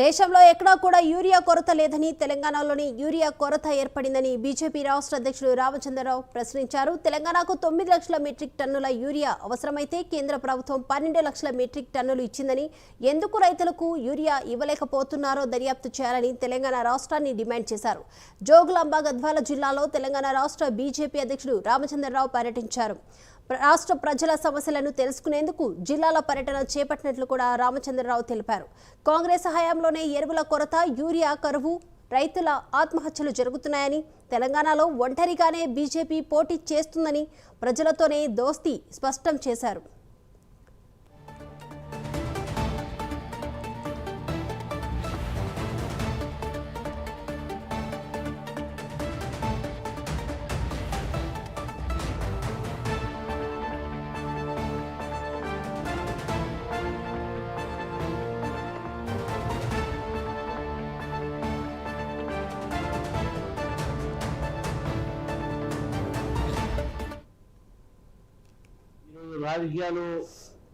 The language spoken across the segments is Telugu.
దేశంలో ఎక్కడా కూడా యూరియా కొరత లేదని తెలంగాణలోని యూరియా కొరత ఏర్పడిందని బీజేపీ రాష్ట్ర అధ్యక్షుడు రామచంద్రరావు ప్రశ్నించారు. తెలంగాణకు తొమ్మిది లక్షల మెట్రిక్ టన్నుల యూరియా అవసరమైతే కేంద్ర ప్రభుత్వం పన్నెండు లక్షల మెట్రిక్ టన్నులు ఇచ్చిందని ఎందుకు రైతులకు యూరియా ఇవ్వలేకపోతున్నారో దర్యాప్తు చేయాలని తెలంగాణ రాష్ట్రాన్ని డిమాండ్ చేశారు. జోగులాంబ గద్వాల జిల్లాలో తెలంగాణ రాష్ట్ర బీజేపీ అధ్యక్షుడు రామచంద్రరావు పర్యటించారు. రాష్ట్ర ప్రజల సమస్యలను తెలుసుకునేందుకు జిల్లాల పర్యటన చేపట్టినట్లు కూడా రామచంద్రరావు తెలిపారు. కాంగ్రెస్ హయాంలోనే ఎరువుల కొరత యూరియా కరువు రైతుల ఆత్మహత్యలు జరుగుతున్నాయని తెలంగాణలో ఒంటరిగానే బీజేపీ పోటీ చేస్తుందని ప్రజలతోనే దోస్తీ స్పష్టం చేశారు. రాజకీయాలు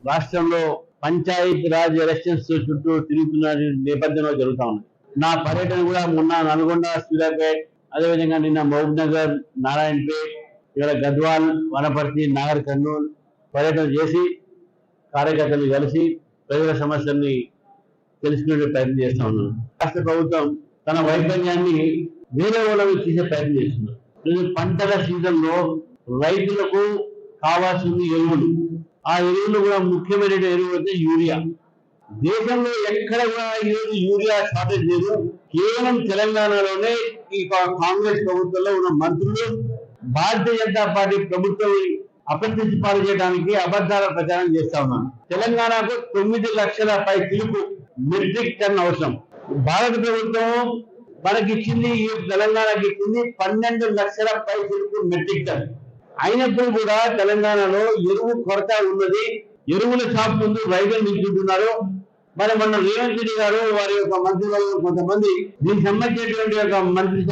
రాష్ట్రంలో పంచాయతీ రాజ్ ఎలక్షన్స్ చుట్టూ తిరుగుతున్న నేపథ్యంలో జరుగుతా ఉన్నాయి నా పర్యటన కూడా మొన్న నల్గొండ సూర్యాపేట్ అదేవిధంగా నిన్న మహబూబ్ నగర్ నారాయణపేట్ ఇక్కడ గద్వాల్ వనపర్తి నాగర్ కర్నూలు పర్యటన చేసి కార్యకర్తలు కలిసి ప్రజల సమస్యల్ని తెలుసుకునే ప్రయత్నం చేస్తా ఉన్నాను రాష్ట్ర ప్రభుత్వం తన వైఫల్యాన్ని వేరే వాళ్ళకి తీసే ప్రయత్నం చేస్తున్నారు పంటల సీజన్లో రైతులకు కావాల్సింది ఎరువులు. ఆ ఎరువులు కూడా ముఖ్యమైన ఎరువు అయితే యూరియా. దేశంలో ఎక్కడ కూడా ఈరోజు యూరియా షార్టేజ్ లేదు. కేవలం తెలంగాణలోనే ఈ కాంగ్రెస్ ప్రభుత్వంలో ఉన్న మంత్రులు భారతీయ జనతా పార్టీ ప్రభుత్వం అప్రతిష్ట పాలు చేయడానికి అబద్ధాల ప్రచారం చేస్తా ఉన్నాను తెలంగాణకు తొమ్మిది లక్షల పై పిలుపు మెట్రిక్ టన్ అవసరం. భారత ప్రభుత్వం మనకి ఇచ్చింది ఈ తెలంగాణకి ఇచ్చింది పన్నెండు లక్షల పై పిలుపు మెట్రిక్ టన్. అయినప్పుడు కూడా తెలంగాణలో ఎరువు కొరత ఉన్నది. ఎరువుల షాప్ ముందు రైతులు నిలుచుంటున్నారు. మరి మొన్న రేవంత్ రెడ్డి గారు వారి యొక్క మంత్రి కొంతమంది దీనికి సంబంధించినటువంటి ఒక మంత్రి